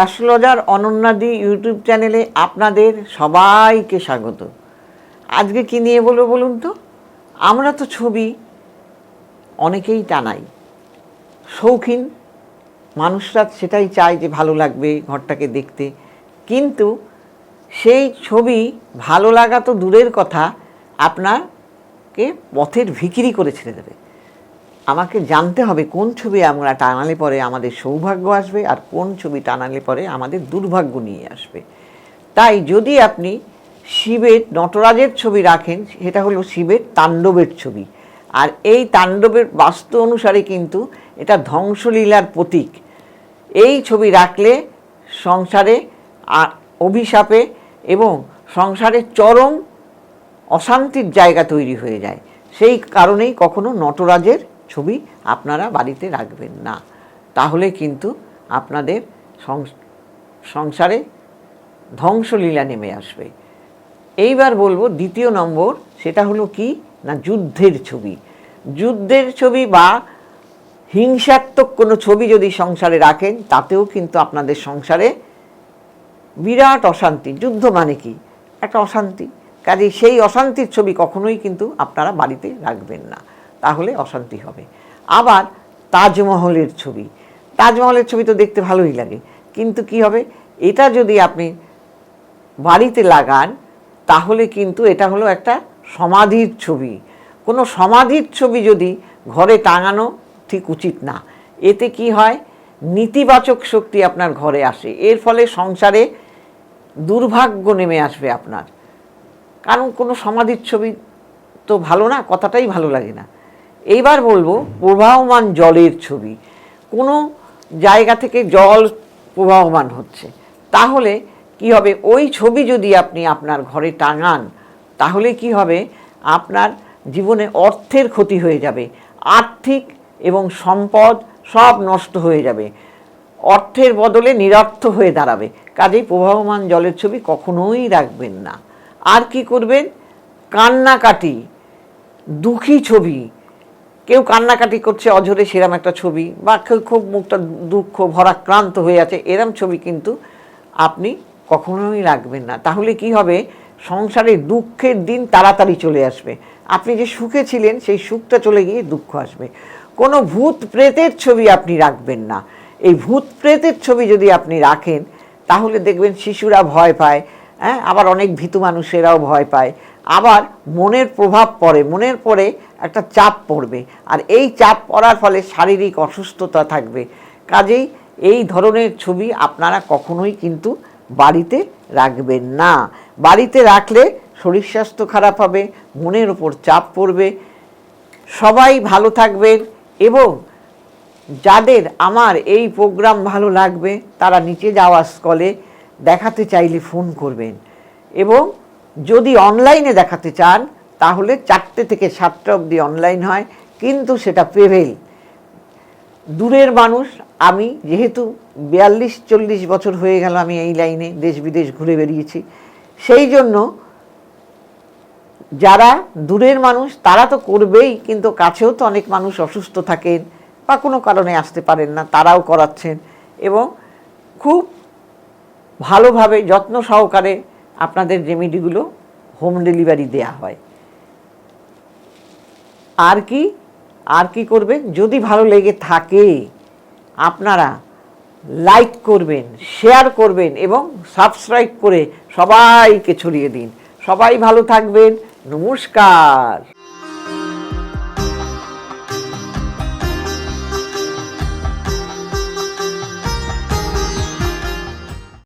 Astrologer অনন্যাদি YouTube চ্যানেলে আপনাদের সবাইকে স্বাগত। আজকে কি নিয়ে বলব বলুন তো? আমরা তো ছবি অনেকেই টানাই। শৌখিন মানুষরা সেটাই চায় যে ভালো লাগবে ঘরটাকে দেখতে। কিন্তু সেই ছবি ভালো লাগা তো দূরের কথা, আপনাকে পথের ভিকিরি করে ছেড়ে দেবে। আমাকে জানতে হবে কোন ছবি আমরা টানালে পরে আমাদের সৌভাগ্য আসবে আর কোন ছবি টানালে পরে আমাদের দুর্ভাগ্য নিয়ে আসবে। তাই যদি আপনি শিবের নটরাজের ছবি রাখেন, সেটা হলো শিবের তাণ্ডবের ছবি। আর এই তাণ্ডবের বাস্তু অনুসারে কিন্তু এটা ধ্বংসলীলার প্রতীক। এই ছবি রাখলে সংসারে অভিশাপে এবং সংসারে চরম অশান্তির জায়গা তৈরি হয়ে যায়। সেই কারণেই কখনো নটরাজের ছবি আপনারা বাড়িতে রাখবেন না। তাহলে কিন্তু আপনাদের সংস- সংসারে ধ্বংসলীলা নেমে আসবে। এইবার বলব দ্বিতীয় নম্বর সেটা হলো কি? না, যুদ্ধের ছবি। যুদ্ধের ছবি বা হিংসাত্মক কোনো ছবি যদি সংসারে রাখেন, তাতেও কিন্তু আপনাদের সংসারে বিরাট অশান্তি। যুদ্ধ মানে কি? একটা অশান্তি। কাজে সেই অশান্তির ছবি কখনোই কিন্তু আপনারা বাড়িতে রাখবেন না। তাহলে অশান্তি হবে। আবার তাজমহলের ছবি। তাজমহলের ছবি তো দেখতে ভালোই লাগে। কিন্তু কি হবে? এটা যদি আপনি বাড়িতে লাগান, তাহলে কিন্তু এটা হলো একটা সমাধির ছবি। কোনো সমাধির ছবি যদি ঘরে টাঙানো ঠিক উচিত না। এতে কি হয়? নেতিবাচক শক্তি আপনার ঘরে আসে। এর ফলে সংসারে দুর্ভাগ্য নেমে আসবে আপনার। কারণ কোনো সমাধির ছবি তো ভালো না, কথাটাই ভালো লাগে না। এইবার বলব, প্রবাহমান জলের ছবি। কোনো জায়গা থেকে জল প্রবাহমান হচ্ছে। তাহলে কি হবে? ওই ছবি যদি আপনি আপনার ঘরে টাঙান, তাহলে কি হবে? আপনার জীবনে অর্থের ক্ষতি হয়ে যাবে, আর্থিক এবং সম্পদ সব নষ্ট হয়ে যাবে। অর্থের বদলে নিরর্থ হয়ে দাঁড়াবে। কাজেই প্রবাহমান জলের ছবি কখনোই রাখবেন না। আর কি করবেন? কান্নাকাটি, দুঃখী ছবি কেউ কান্নাকাটি করছে, অঝরে সেরাম একটা ছবি, বা কেউ খুব মুখটা দুঃখ, ভরাক্রান্ত হয়ে আছে, এরম ছবি কিন্তু আপনি কখনোই রাখবেন না। তাহলে কি হবে? সংসারে দুঃখের দিন তাড়াতাড়ি চলে আসবে। আপনি যে সুখে ছিলেন, সেই সুখটা চলে গিয়ে দুঃখ আসবে। কোনো ভূত প্রেতের ছবি আপনি রাখবেন না। এই ভূত প্রেতের ছবি যদি আপনি রাখেন, তাহলে দেখবেন শিশুরা ভয় পায় হ্যাঁ? আবার অনেক ভীতু মানুষেরাও ভয় পায়। আবার মনের প্রভাব পড়ে, মনের পরে একটা চাপ পড়বে। আর এই চাপ পড়ার ফলে শারীরিক অসুস্থতা থাকবে। কাজেই এই ধরনের ছবি আপনারা কখনোই কিন্তু বাড়িতে রাখবেন না। বাড়িতে রাখলে শরীর স্বাস্থ্য খারাপ হবে, মনের ওপর চাপ পড়বে। সবাই ভালো থাকবেন এবং যাদের আমার এই প্রোগ্রাম ভালো লাগবে, তারা নিচে যাওয়া স্কলে দেখাতে চাইলে ফোন করবেন। এবং যদি অনলাইনে দেখাতে চান, তাহলে চারটে থেকে সাতটা অবধি অনলাইন হয়, কিন্তু সেটা প্রেভেল দূরের মানুষ, আমি যেহেতু বিয়াল্লিশ, চল্লিশ বছর হয়ে গেল আমি এই লাইনে দেশ বিদেশ ঘুরে বেরিয়েছি, সেই জন্য যারা দূরের মানুষ, তারা তো করবেই, কিন্তু কাছেও তো অনেক মানুষ অসুস্থ থাকেন বা কোনো কারণে আসতে পারেন না, তারাও করাচ্ছেন এবং খুব ভালোভাবে, যত্ন সহকারে আপনাদের রেমেডিগুলো হোম ডেলিভারি দেয়া হয়। আর কি আর কি করবেন? যদি ভালো লেগে থাকে, আপনারা লাইক করবেন, শেয়ার করবেন এবং সাবস্ক্রাইব করে সবাইকে ছড়িয়ে দিন। সবাই ভালো থাকবেন। নমস্কার।